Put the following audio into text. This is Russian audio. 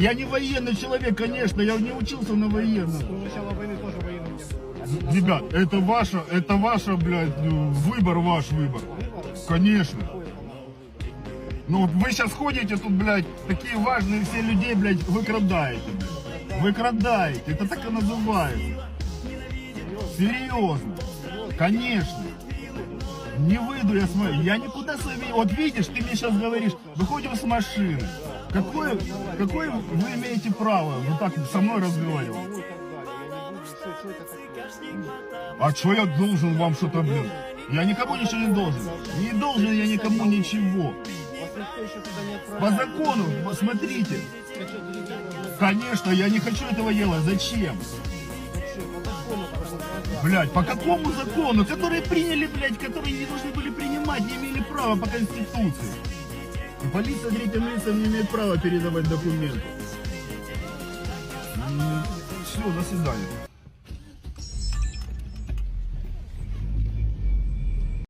Я не военный человек, конечно, я не учился на военном. До начала войны тоже военным не был. Ребят, это ваша, это ваша, блядь, ну, выбор ваш выбор. Конечно. Ну вот вы сейчас ходите тут, блядь, такие важные все людей, блядь, выкрадаете, блядь. Выкрадаете, это так и называется. Серьезно. Конечно. Не выйду я с мо- Я никуда с вами... Вот видишь, ты мне сейчас говоришь, выходим с машины. Какое, какое вы имеете право вот так со мной разговаривать? А что я должен вам что-то, блин? Я никому ничего не должен. Не должен я никому ничего. По закону, смотрите. Скачать директор должен Конечно, я не хочу этого делать. Зачем? Блядь, по какому закону? Которые приняли, блядь, которые не должны были принимать, не имели права по Конституции. Полиция третьим лицам не имеет права передавать документы. Все, до свидания.